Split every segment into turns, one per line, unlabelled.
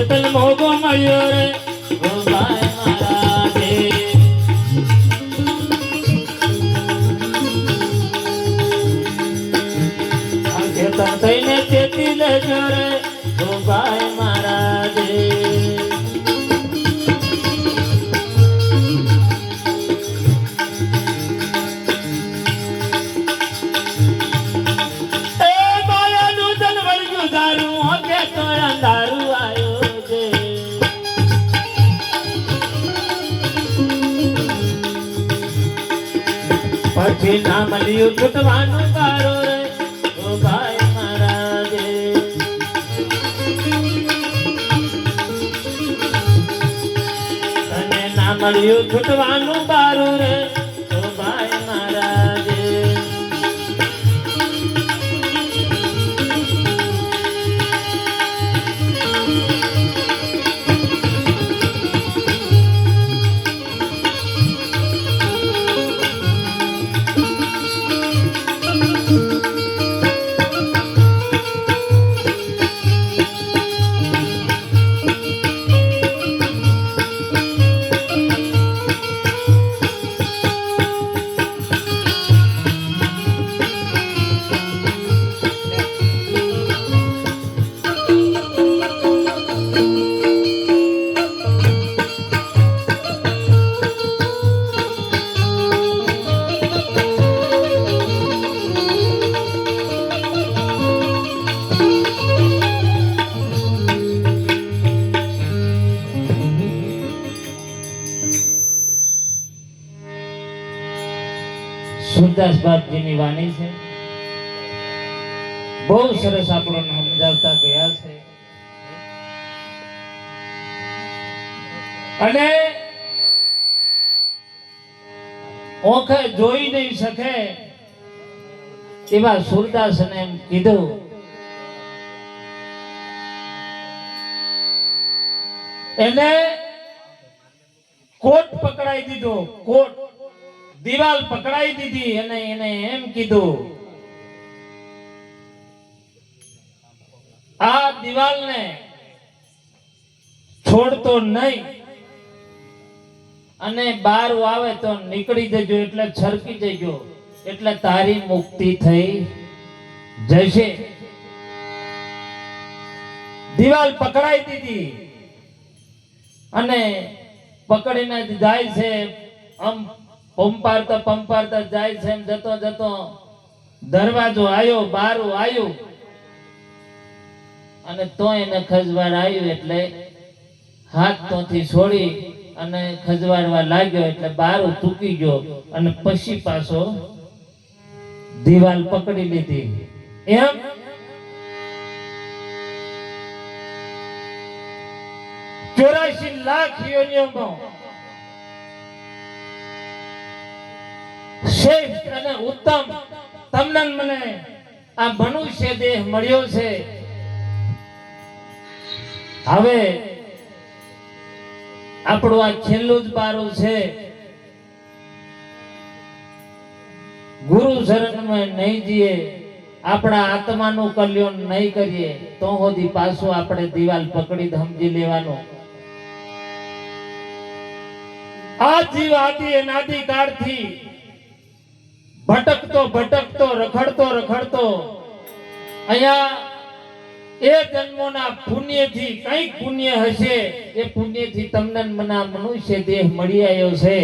ચેતન મોગો પછી ના મળ્યું છૂટવાનું કારો રે. ઓ ભાઈ મહારાજે. તને ના મળ્યું છૂટવાનું બારું રે. સુરદાસ બાપજીની વાણી છે. બહુ સરસ આપણને સમજાવતા ગયા છે. અને ઓખે જોઈ નહીં શકે એવા સુરદાસને એમ કીધું, એને કોટ પકડાઈ દીધો, કોટ. દિવાલ પકડાઈ દીધી અને એને એમ કીધું, આ દિવાલને છોડતો નહીં. અને બાર આવે તો નીકળી જજો એટલે છરકી જજો, એટલે તારી મુક્તિ થઈ જશે. દિવાલ પકડાઈ દીધી અને પકડીને જાય છે આમ પંપારતા પંપારતા જાય છે જતો જતો દરવાજો આવ્યો બારું આવ્યું અને તો એને ખજવાડ આવ્યું એટલે હાથ તોથી છોડી અને ખજવાડવા લાગ્યો એટલે બારું તૂકી ગયો અને પછી પાછો દિવાલ પકડી લીધી. એમ? ચોરાશી લાખ યોનિઓમાં અને ઉત્તમ. તમને મને આ મનુષ્ય દેહ મળ્યો છે. હવે આપણું આ છેલ્લું જ બારું છે. ગુરુ શરણમાં નહીં જઈએ, આપણા આત્માનું કલ્યાણ નહીં કરીએ, તો સુધી પાછું આપણે દિવાલ પકડી સમજી લેવાનું. આ જીવ આદિ અનાદિ કાળથી ભટકતો ભટકતો, રખડતો રખડતો. અહીંયા એ જન્મોના પુણ્યથી કંઈક પુણ્ય હશે, એ પુણ્યથી તમને મના મનુષ્ય દેહ મળી આવ્યો છે.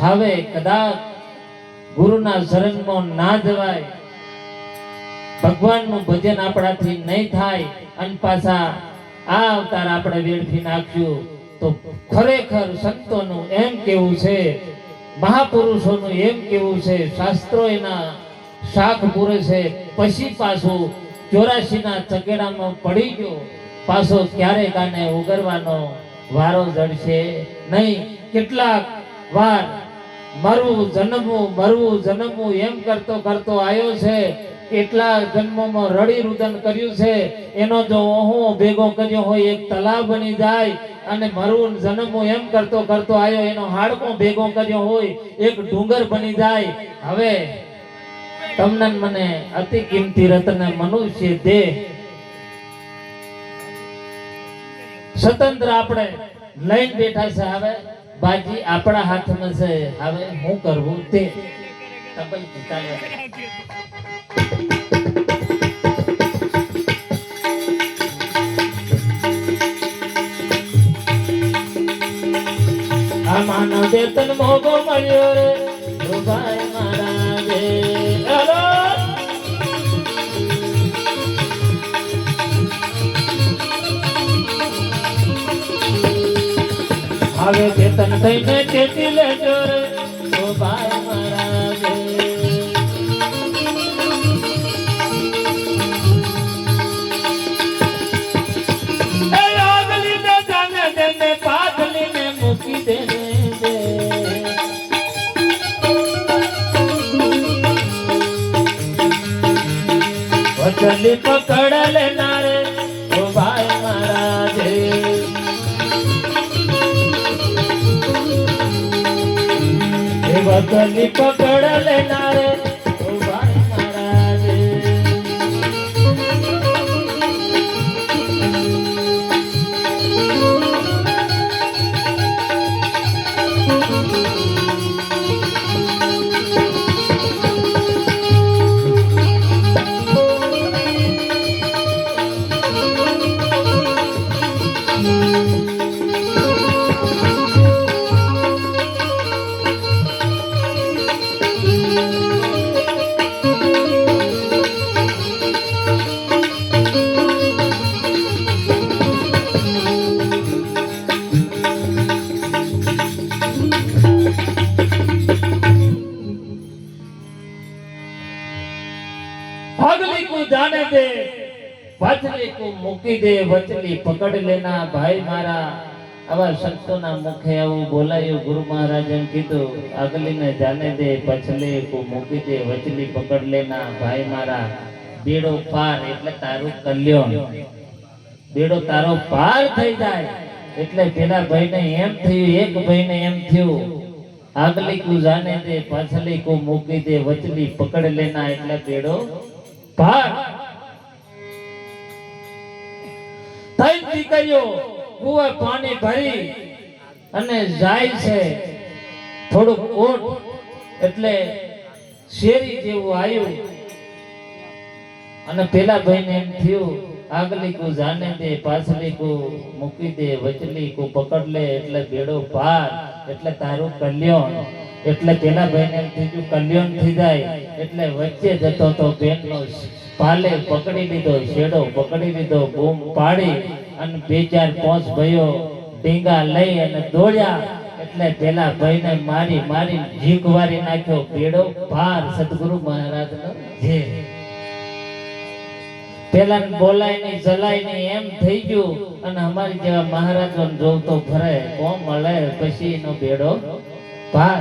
હવે કદાચ ગુરુના શરણમાં ના જવાય, ભગવાનનું ભજન આપણાથી નહીં થાય, અને પાછા આ અવતાર આપણે વેડફી નાખ્યું, તો ખરેખર સંતોનું એમ કેવું છે મહાપુરુષોનું એમ કેવું છે, શાસ્ત્રો એના શાખ પૂરે છે, પછી પાછું ચોરાશીના ચકેડામાં પડી ગયો. પાછો ક્યારે કાને ઉગરવાનો વારો જડશે નહીં. કેટલાક વાર મરવું, જન્મવું મરવું, જન્મવું એમ કરતો કરતો આવ્યો છે. કેટલા જન્મોમાં રડી રુદન કર્યું છે. એનો જો ઓહો ભેગો કર્યો હોય, એક તલાવ બની જાય. અને મરવું જન્મો એમ કરતો કરતો આવ્યો એનો હાડકો ભેગો કર્યો હોય, એક ડુંગર બની જાય. હવે તમને મને અતિ કિંમતી રત્ન મનુષ્ય દેહ સ્વતંત્ર આપણે લઈને બેઠા છે હવે. બાજી આપણા હાથમાં છે. હવે હું કરવું તે. તબલજી માનવ ચેતન મોગો મળ્યો રે. રૂપાય મારા રે હેલો. હવે ચેતન થઈને ચેતી લેજો રે. પકડ લેનારે ઓ ભાઈ મારા જે એ વચલી પકડ જાને દે વચલી કો મૂકી દે વચલી પકડ લેના ભાઈ મારા. આવા સંતોના મુખે આવું બોલાયું ગુરુ મહારાજે કીધું અગલીને જાને દે પછલે કો મૂકી દે વચલી પકડ લેના ભાઈ મારા. બેડો પાર એટલે તારું કલ્યાણ. બેડો તારો પાર થઈ જાય. એટલે પેલા ભાઈને એમ થયું, એક ભાઈને એમ થયું, આગલી કુ જાને દે પાછલી કુ મૂકી દે વચલી પકડ લેના એટલે બેડો પાણી ભરી અને જાય છે. થોડું કોટ એટલે શેરી જેવું આવ્યું અને પેલા ભાઈને એમ થયું આગલી કો જાને દે પાછલી કો મૂકી દે વચલી કો પકડ લે, એટલે બેડો પાર એટલે તારું કલ્યાણ. એટલે પેલા ભાઈને એમ થયું કલ્યાણ થઈ જાય, એટલે વચ્ચે જતો તો બેનનો પાલે પકડી લીધો, શેડો પકડી લીધો, બૂમ પાડી અને બે ચાર પાંચ ભાઈઓ ડીંગા લઈ અને દોડ્યા. એટલે પેલા ભાઈને મારી મારી જીભ વારી નાખ્યો પેડો ભાર સદગુરુ મહારાજનો જે પેલા બોલાય નહીં જલાય નહીં, એમ થઈ ગયું. અને અમારી જેવા મહારાજો જોવતો ફરે કોમ મળે પછી એનો બેડો પાર.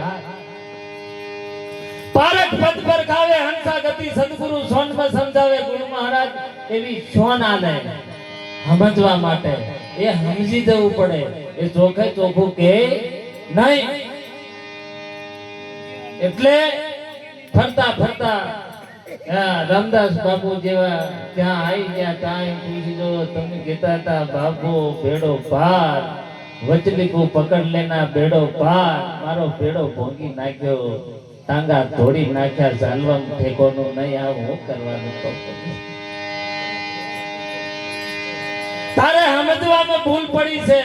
પારક પદ પર ગાવે, હંસા ગતિ સદગુરુ સોનમાં સમજાવે, ગુરુ મહારાજ, એવી શોન સમજવા માટે. એ સમજી જવું પડે. એ ચોખે ચોખું કે નહીં. એટલે ફરતા ફરતા રામદાસ બાપુ જેવા ત્યાં આવી ગયા, ત્યાં પૂછી જો, તમે કહેતા હતા, બાપુ, ભેડો પાર વચલી કો પકડ લેના, ભેડો પાર મારો ભેડો ભોગી નાખ્યો. ટાંગા ધોડી નાખ્યા ચાલવાનું ઠેકોનું નહીં આવું, હું કરવાનું તો તારે સમજવામાં ભૂલ પડી છે.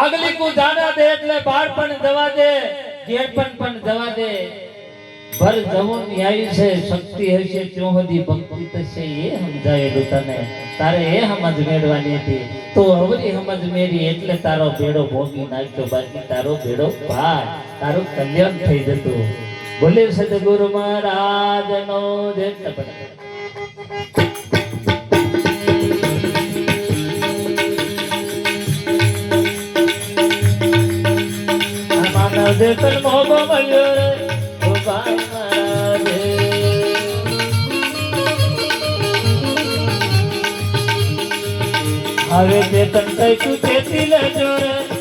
આગલી કુ જાડા દે એટલે બાળપણ જવા દે ઘેરપણ પણ જવા દે. ભર જવું ન્યાય છે, શક્તિ હશે, ત્યો હદી ભક્તિ થશે, એ સમજાયેલું તને. તારે એ સમજ મેળવાની હતી. તો અવરી સમજ મેળી એટલે તારો ભેડો ભોગી નાખ્યો, બાકી તારો ભેડો ભાર, તારું કલ્યાણ થઈ જતું. બોલે સદગુરુ મહારાજ નો જય માનવ દેતન મોગો મળ્યો રે. હવે દેતન કઈ તું તેથી લેજો રે.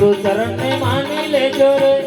ગુરુ ચરણ ને માની લેજો રે.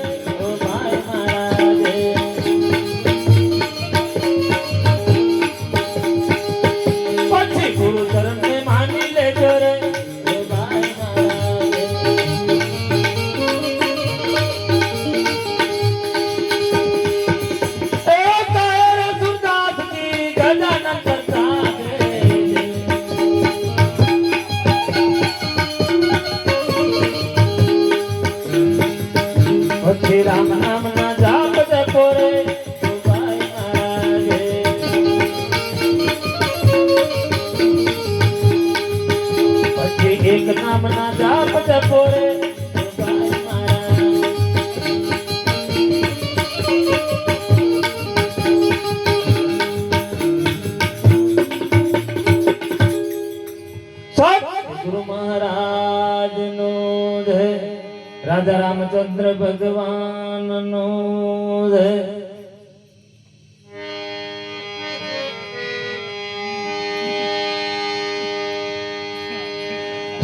ગુરુ મહારાજ નો જય. રાધા રામચંદ્ર ભગવાન નો જય.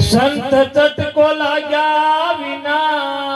સંત ચટકો લાગ્યા વિના